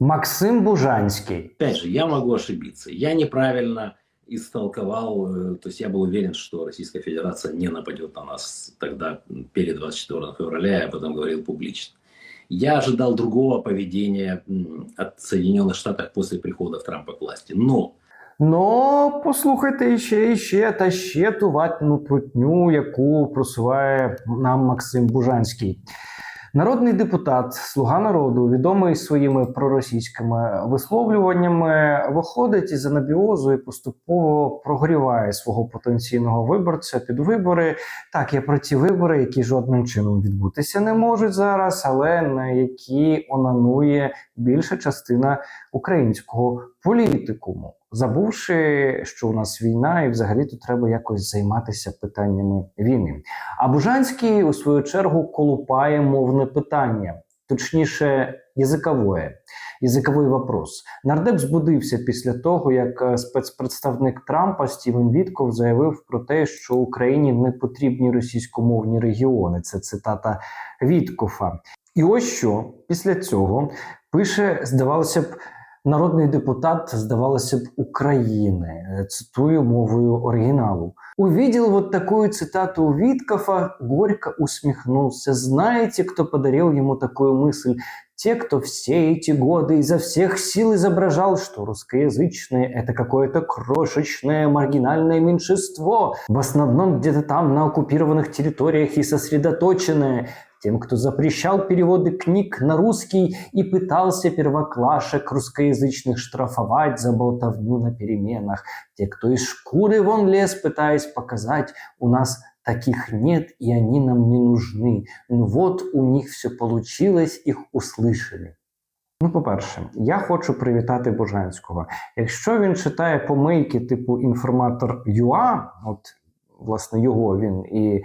Максим Бужанський. Опять же, я могу ошибиться. Я неправильно истолковал, э, то есть я был уверен, что Российская Федерация не нападет на нас тогда м, перед 24 февраля, я об этом говорил публично. Я ожидал другого поведения м, от Соединенных Штатов после прихода Трампа к власти. Но Ну, послухайте іще, іще та ще ту ватну прутню, яку просуває нам Максим Бужанський. Народний депутат, слуга народу, відомий своїми проросійськими висловлюваннями, виходить із анабіозу і поступово прогріває свого потенційного виборця під вибори. Так, я про ті вибори, які жодним чином відбутися не можуть зараз, але на які онанує більша частина українського політикуму, забувши, що у нас війна, і взагалі то треба якось займатися питаннями війни. А Бужанський у свою чергу колупає мовне питання, точніше, язикове. Язиковий вопрос. Нардеп збудився після того, як е, спецпредставник Трампа Стівен Вітков заявив про те, що Україні не потрібні російськомовні регіони. Це цитата Віткофа. І ось що після цього пише, здавалося б, народний депутат, здавалося б, України. Е, Цитую мовою оригіналу. Увидел вот такую цитату у Виткофа, горько усмехнулся. Знаете, кто подарил ему такую мысль? Те, кто все эти годы изо всех сил изображал, что русскоязычные – это какое-то крошечное маргинальное меньшинство, в основном где-то там на оккупированных территориях и сосредоточенное, тем, кто запрещал переводы книг на русский и пытался первоклашек русскоязычных штрафовать за болтовню на переменах, те, кто из шкуры вон лез, пытаясь показать, у нас таких нет и они нам не нужны. Ну вот у них все получилось, их услышали. Ну, по-перше, я хочу привітати Бужанського. Якщо він читає помийки типу інформатор ЮА, от власне його він і е,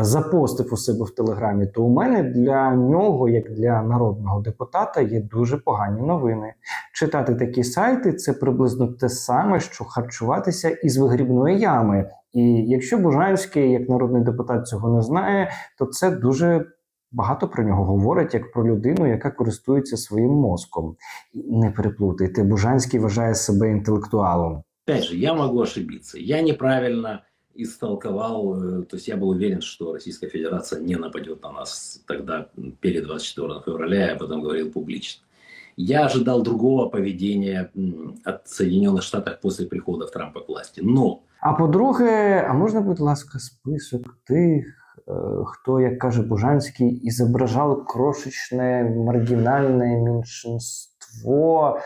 запостив у себе в Телеграмі, то у мене для нього, як для народного депутата, є дуже погані новини. Читати такі сайти це приблизно те саме, що харчуватися із вигрібної ями. І якщо Бужанський, як народний депутат, цього не знає, то це дуже багато про нього говорить як про людину, яка користується своїм мозком. Не переплутайте, Бужанський вважає себе інтелектуалом. же, я могу ошибиться. Я неправильно истолковал, э, то есть я был уверен, что Российская Федерация не нападет на нас тогда перед 24 февраля, я об этом говорил публично. Я ожидал другого поведения от Соединенных Штатов после прихода Трампа к власти. Но А по-друге, а можна, будь ласка, список тих, е, хто, як каже Бужанський, ізображав крошечне маргінальне меншинство,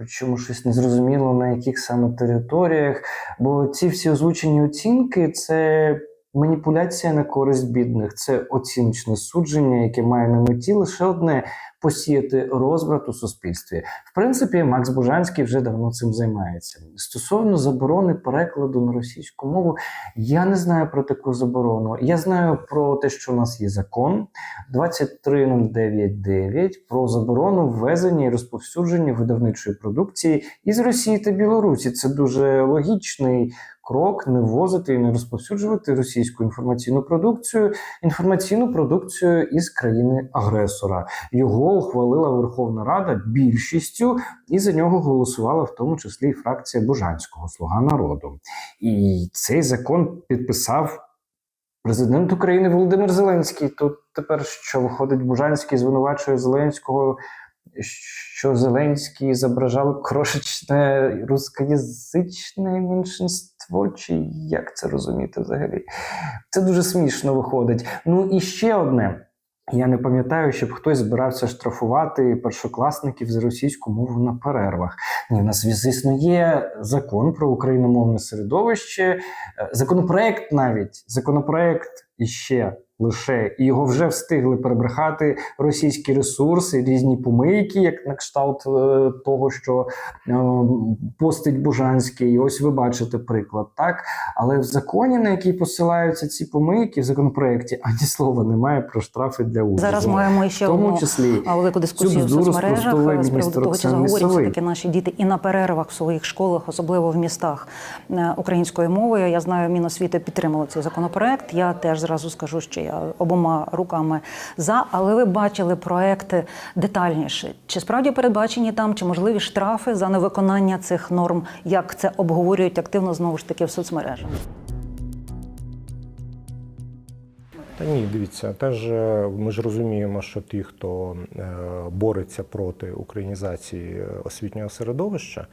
причому щось незрозуміло на яких саме територіях. Бо ці всі озвучені оцінки це маніпуляція на користь бідних, це оціночне судження, яке має на меті лише одне посіяти розбрат у суспільстві. В принципі, Макс Бужанський вже давно цим займається. Стосовно заборони перекладу на російську мову, я не знаю про таку заборону. Я знаю про те, що у нас є закон 23099 про заборону ввезення і розповсюдження видавничої продукції із Росії та Білорусі. Це дуже логічний крок не ввозити і не розповсюджувати російську інформаційну продукцію, інформаційну продукцію із країни-агресора. Його ухвалила Верховна Рада більшістю, і за нього голосувала в тому числі і фракція Бужанського Слуга народу. І цей закон підписав президент України Володимир Зеленський. Тут тепер що виходить Бужанський, звинувачує Зеленського. Що Зеленський зображав крошечне рускоязичне меншинство, чи як це розуміти взагалі? Це дуже смішно виходить. Ну і ще одне. Я не пам'ятаю, щоб хтось збирався штрафувати першокласників за російську мову на перервах. Ні, у нас звісно є закон про україномовне середовище, е, законопроект навіть законопроект іще лише і його вже встигли перебрехати російські ресурси, різні помийки, як на кшталт е, того, що е, постить Бужанський. І ось ви бачите приклад, так але в законі, на який посилаються ці помийки, в законопроекті ані слова немає про штрафи для уряду. Зараз маємо ще тому одну числі велику дискусію в соцмережах з приводу того, чи Оксана заговорюють все-таки наші діти і на перервах в своїх школах, особливо в містах е, українською мовою. Я знаю, Міносвіти підтримала цей законопроект. Я теж зразу скажу, що я я обома руками за, але ви бачили проекти детальніше. Чи справді передбачені там, чи можливі штрафи за невиконання цих норм, як це обговорюють активно знову ж таки в соцмережах? Та ні, дивіться, теж е, ми ж розуміємо, що ті, хто е, бореться проти українізації е, освітнього середовища,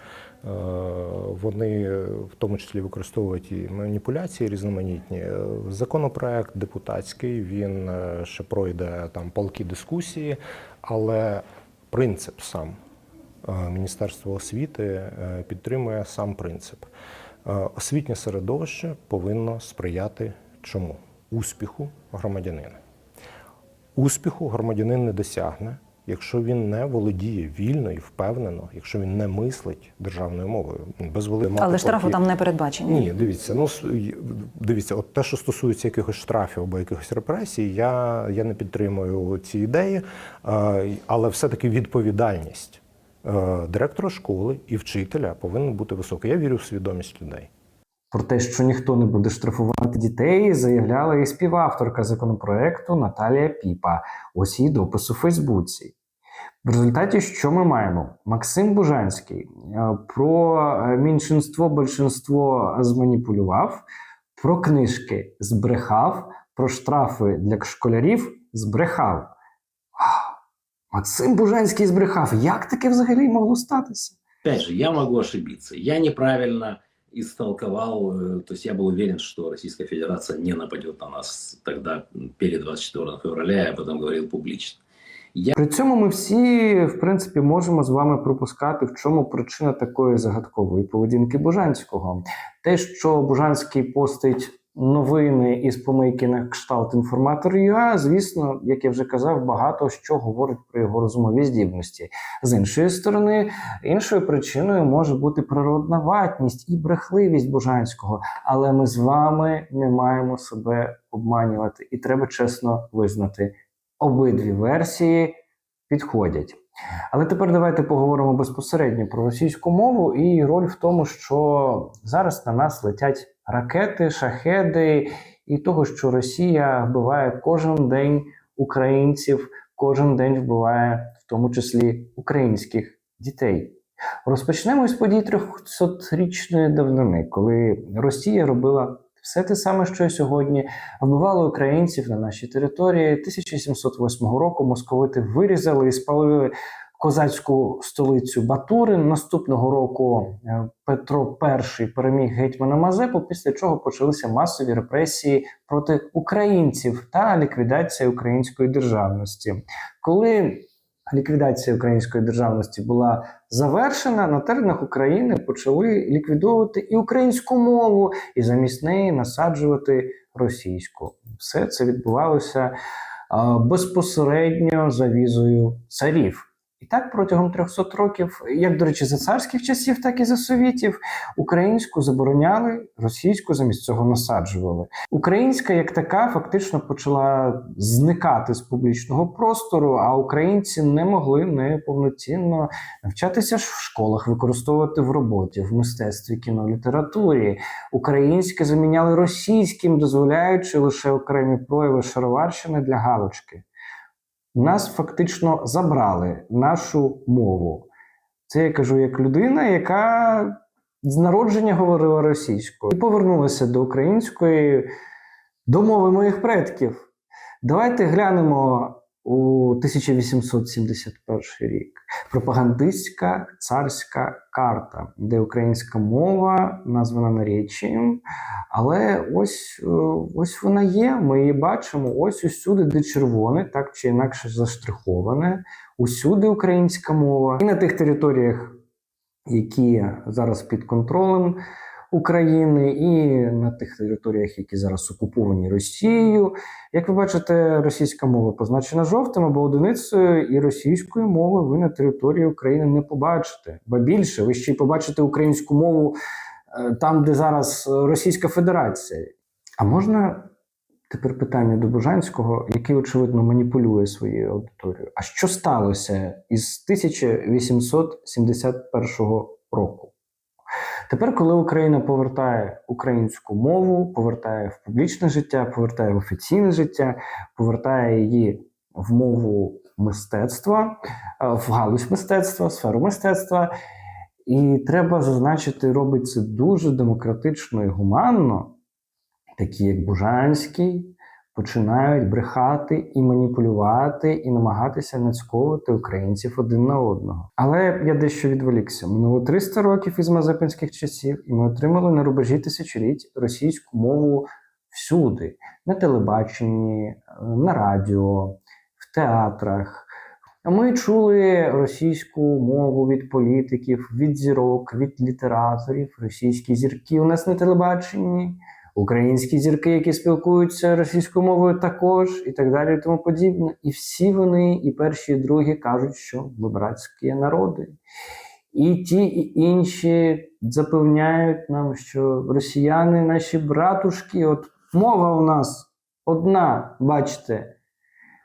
вони в тому числі використовують і маніпуляції різноманітні. Законопроект депутатський, він ще пройде там палки дискусії, але принцип сам Міністерство освіти підтримує сам принцип. Освітнє середовище повинно сприяти чому? Успіху громадянина. Успіху громадянин не досягне, якщо він не володіє вільно і впевнено, якщо він не мислить державною мовою. Без вели- мати Але штрафи там не передбачені. ні, дивіться, ну дивіться, от те, що стосується якихось штрафів або якихось репресій, я, я не підтримую ці ідеї, е, але все-таки відповідальність е, директора школи і вчителя повинна бути висока. Я вірю в свідомість людей. Про те, що ніхто не буде штрафувати дітей, заявляла і співавторка законопроекту Наталія Піпа. Ось її допис у Фейсбуці. В результаті, що ми маємо? Максим Бужанський е, про е, меншинство, большинство зманіпулював, про книжки збрехав, про штрафи для школярів збрехав. Максим Бужанський збрехав. Як таке взагалі могло статися? Же, я могу ошибиться. Я неправильно истолковал, э, то есть я был уверен, что Российская Федерация не нападет на нас тогда м, перед 24 февраля, я об этом говорил публично. При цьому ми всі, в принципі, можемо з вами припускати, в чому причина такої загадкової поведінки Бужанського. Те, що Бужанський постить новини із помийки на кшталт інформатор ЮА, звісно, як я вже казав, багато що говорить про його розумові здібності. З іншої сторони, іншою причиною може бути природна ватність і брехливість Бужанського. Але ми з вами не маємо себе обманювати, і треба чесно визнати. Обидві версії підходять. Але тепер давайте поговоримо безпосередньо про російську мову і роль в тому, що зараз на нас летять ракети, шахеди, і того, що Росія вбиває кожен день українців, кожен день вбиває в тому числі українських дітей. Розпочнемо із подій 300-річної давнини, коли Росія робила все те саме, що й сьогодні, вбивали українців на нашій території. 1708 року московити вирізали і спалили козацьку столицю Батурин. Наступного року е, Петро І переміг гетьмана Мазепу, після чого почалися масові репресії проти українців та ліквідація української державності. Коли ліквідація української державності була завершена, на теренах України почали ліквідовувати і українську мову, і замість неї насаджувати російську. Все це відбувалося безпосередньо за візою царів. І так протягом 300 років, як до речі, за царських часів, так і за совітів, українську забороняли, російську замість цього насаджували. Українська як така фактично почала зникати з публічного простору, а українці не могли нею повноцінно навчатися в школах, використовувати в роботі, в мистецтві, кіно, літературі. Українське заміняли російським, дозволяючи лише окремі прояви шароварщини для галочки. Нас фактично забрали нашу мову. Це я кажу як людина, яка з народження говорила російською і повернулася до української, до мови моїх предків. Давайте глянемо у 1871 рік. Пропагандистська царська карта, де українська мова названа наречієм, але ось, е, ось вона є. Ми її бачимо. Ось усюди, де червоне, так чи інакше заштриховане. Усюди українська мова. І на тих територіях, які зараз під контролем України, і на тих територіях, які зараз окуповані Росією. Як ви бачите, російська мова позначена жовтим або одиницею, і російської мови ви на території України не побачите. Ба більше, ви ще й побачите українську мову е, там, де зараз Російська Федерація. А можна тепер питання до Бужанського, який, очевидно, маніпулює своєю аудиторією. А що сталося із 1871 року? Тепер, коли Україна повертає українську мову, повертає в публічне життя, повертає в офіційне життя, повертає її в мову мистецтва, е, в галузь мистецтва, в сферу мистецтва. І треба зазначити, робить це дуже демократично і гуманно, такі як Бужанський, починають брехати і маніпулювати, і намагатися нацьковувати українців один на одного. Але я дещо відволікся. Минуло 300 років із мазепинських часів, і ми отримали на рубежі тисячоліть російську мову всюди: на телебаченні, на радіо, в театрах. Ми чули російську мову від політиків, від зірок, від літераторів, російські зірки у нас на телебаченні, українські зірки, які спілкуються російською мовою, також, і так далі, і тому подібне. І всі вони, і перші, і другі, кажуть, що ми братські народи. І ті, і інші запевняють нам, що росіяни наші братушки, от мова у нас одна, бачите.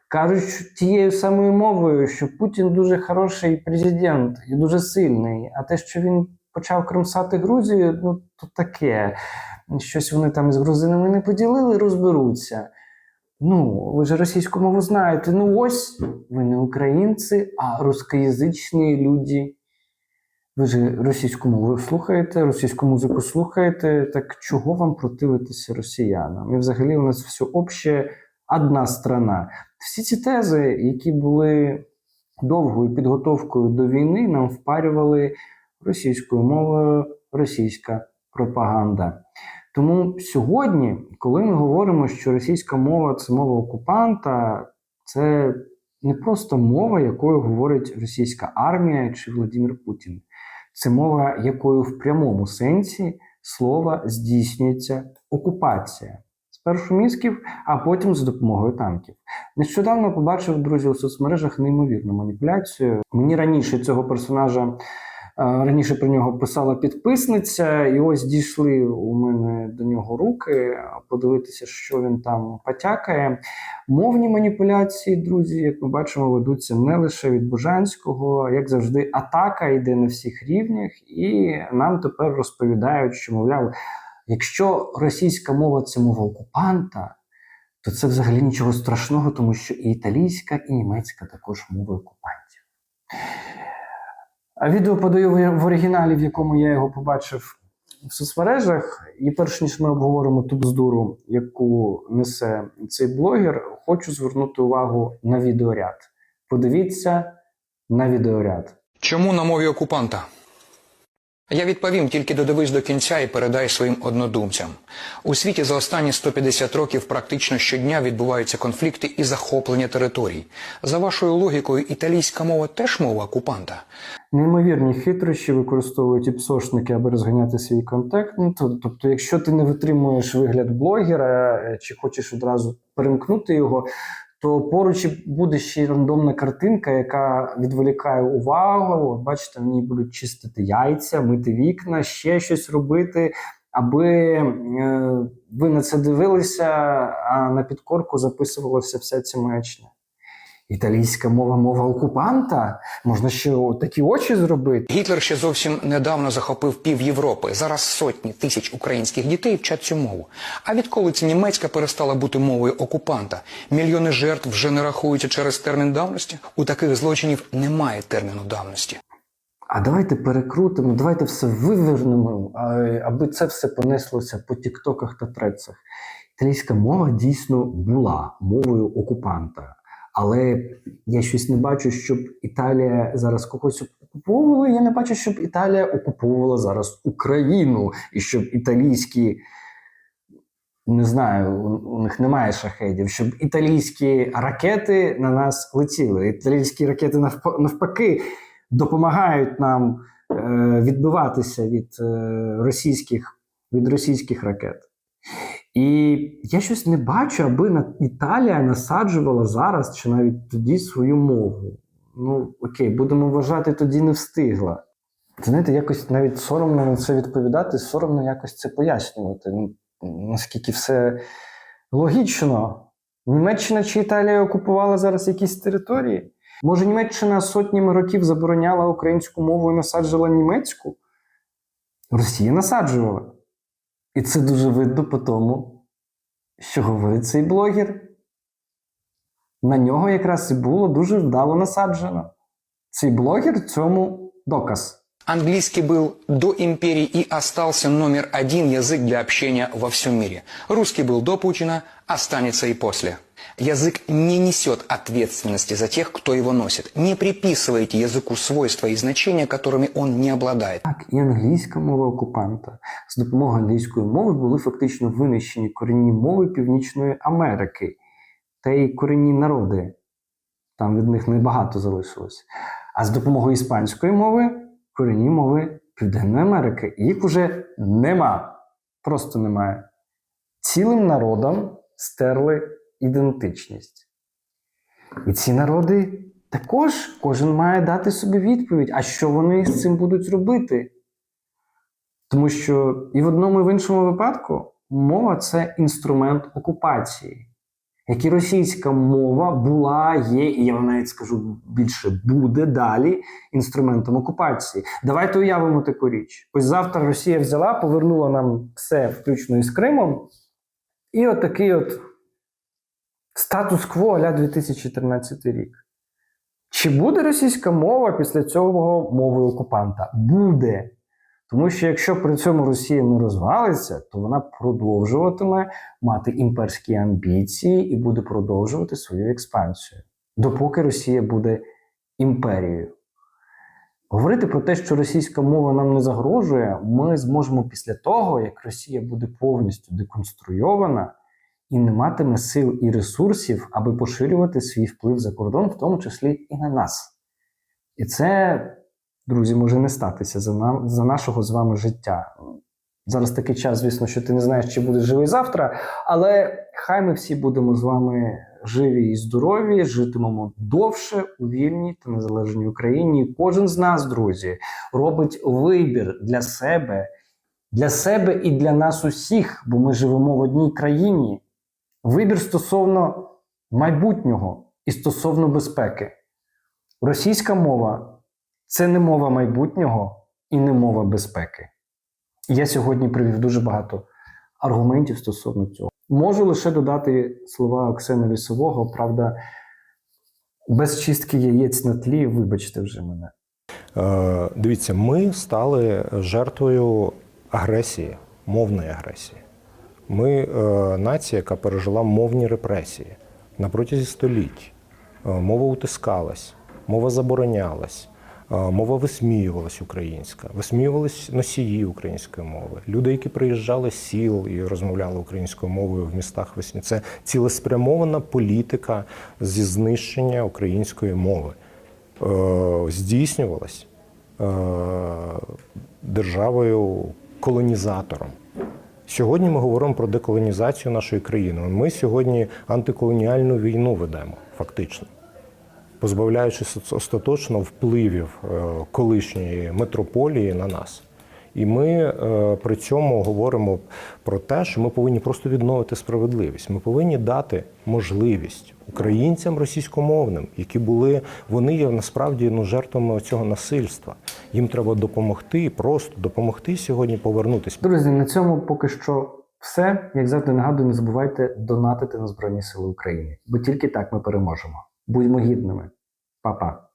Кажуть що тією самою мовою, що Путін дуже хороший президент і дуже сильний. А те, що він почав кромсати Грузію, ну то таке. Щось вони там з грузинами не поділили, розберуться. Ну, ви ж російську мову знаєте. Ну ось ви не українці, а рускоязичні люди. Ви ж російську мову слухаєте, російську музику слухаєте. Так чого вам противитися росіянам? І взагалі у нас все обще одна страна. Всі ці тези, які були довгою підготовкою до війни, нам впарювали російською мовою російська пропаганда. Тому сьогодні, коли ми говоримо, що російська мова це мова окупанта, це не просто мова, якою говорить російська армія чи Владимир Путін. Це мова, якою в прямому сенсі слова здійснюється окупація. Спершу мізків, а потім за допомогою танків. Нещодавно побачив друзі у соцмережах неймовірну маніпуляцію. Мені раніше цього персонажа раніше про нього писала підписниця, і ось дійшли у мене до нього руки подивитися, що він там потякає. Мовні маніпуляції, друзі, як ми бачимо, ведуться не лише від Бужанського, як завжди, атака йде на всіх рівнях, і нам тепер розповідають, що мовляв. Якщо російська мова це мова окупанта, то це взагалі нічого страшного, тому що і італійська, і німецька також мови окупантів. А відео подаю в- оригіналі, в якому я його побачив в соцмережах. І перш ніж ми обговоримо ту бздуру, яку несе цей блогер, хочу звернути увагу на відеоряд. Подивіться на відеоряд. Чому на мові окупанта? Я відповім тільки додивись до кінця і передай своїм однодумцям. У світі за останні 150 років практично щодня відбуваються конфлікти і захоплення територій. За вашою логікою, італійська мова теж мова окупанта. Неймовірні хитрощі використовують і псошники, аби розганяти свій контент. Ну, тобто, якщо ти не витримуєш вигляд блогера е, чи хочеш одразу перемкнути його, то поруч буде ще й рандомна картинка, яка відволікає увагу. От бачите, в ній будуть чистити яйця, мити вікна, ще щось робити, аби е, ви на це дивилися, а на підкорку записувалася вся ця маячня. Італійська мова мова окупанта? Можна ще такі очі зробити? Гітлер ще зовсім недавно захопив пів Європи. Зараз сотні тисяч українських дітей вчать цю мову. А відколи ця німецька перестала бути мовою окупанта? Мільйони жертв вже не рахуються через термін давності. У таких злочинів немає терміну давності. А давайте перекрутимо, давайте все вивернемо, аби це все понеслося по тіктоках та трецах. Італійська мова дійсно була мовою окупанта. Але я щось не бачу, щоб Італія зараз когось окуповувала. Я не бачу, щоб Італія окуповувала зараз Україну, і щоб італійські, не знаю, у, них немає шахедів, щоб італійські ракети на нас летіли. Італійські ракети навпаки допомагають нам е, відбиватися від е, російських, від російських ракет. І я щось не бачу, аби Італія насаджувала зараз чи навіть тоді свою мову. Ну, окей, будемо вважати, тоді не встигла. Знаєте, якось навіть соромно на це відповідати, соромно якось це пояснювати. Наскільки все логічно. Німеччина чи Італія окупувала зараз якісь території? Може, Німеччина сотнями років забороняла українську мову і насаджувала німецьку? Росія насаджувала. І це дуже видно по тому, що говорить цей блогер. На нього якраз і було дуже вдало насаджено. Цей блогер цьому доказ. Английский был до империи и остался номер один язык для общения во всем мире. Русский был до Путина, останется и после. Язык не несет ответственности за тех, кто его носит. Не приписывайте языку свойства и значения, которыми он не обладает. Так, і англійська мова окупанта. З допомогою англійської мови були фактично винищені корінні мови Північної Америки та й корінні народи. Там від них небагато залишилось. А з допомогою іспанської мови корінні мови Південної Америки. Їх уже нема. Просто немає. Цілим народам стерли ідентичність. І ці народи також кожен має дати собі відповідь, а що вони з цим будуть робити. Тому що і в одному, і в іншому випадку мова це інструмент окупації. Як і російська мова була, є, і я вам навіть скажу більше, буде далі інструментом окупації. Давайте уявимо таку річ. Ось завтра Росія взяла, повернула нам все, включно із Кримом, і отакий от статус-кво а 2014 рік. Чи буде російська мова після цього мовою окупанта? Буде. Тому що якщо при цьому Росія не розвалиться, то вона продовжуватиме мати імперські амбіції і буде продовжувати свою експансію, допоки Росія буде імперією. Говорити про те, що російська мова нам не загрожує, ми зможемо після того, як Росія буде повністю деконструйована і не матиме сил і ресурсів, аби поширювати свій вплив за кордон, в тому числі і на нас. І це, друзі, може не статися за, нам, за нашого з вами життя. Зараз такий час, звісно, що ти не знаєш, чи будеш живий завтра, але хай ми всі будемо з вами живі і здорові, житимемо довше у вільній та незалежній Україні. Кожен з нас, друзі, робить вибір для себе, для себе і для нас усіх, бо ми живемо в одній країні. Вибір стосовно майбутнього і стосовно безпеки. Російська мова це не мова майбутнього і не мова безпеки. Я сьогодні привів дуже багато аргументів стосовно цього. Можу лише додати слова Оксани Лісового, правда, без чистки яєць на тлі, вибачте вже мене. Е, Дивіться, ми стали жертвою агресії, мовної агресії. Ми е, нація, яка пережила мовні репресії на протязі століть. Е, Мова утискалась, мова заборонялась, е, мова висміювалась українська, висміювались носії української мови. Люди, які приїжджали з сіл і розмовляли українською мовою в містах весні. Це цілеспрямована політика зі знищення української мови. Здійснювалась державою колонізатором. Сьогодні ми говоримо про деколонізацію нашої країни. Ми сьогодні антиколоніальну війну ведемо, фактично, позбавляючись остаточно впливів е, колишньої метрополії на нас. І ми е, при цьому говоримо про те, що ми повинні просто відновити справедливість. Ми повинні дати можливість українцям російськомовним, які були, вони є насправді ну, жертвами цього насильства. Їм треба допомогти, просто допомогти сьогодні повернутися. Друзі, на цьому поки що все. Як завжди нагадую, не забувайте донатити на Збройні Сили України, бо тільки так ми переможемо. Будьмо гідними. Па-па.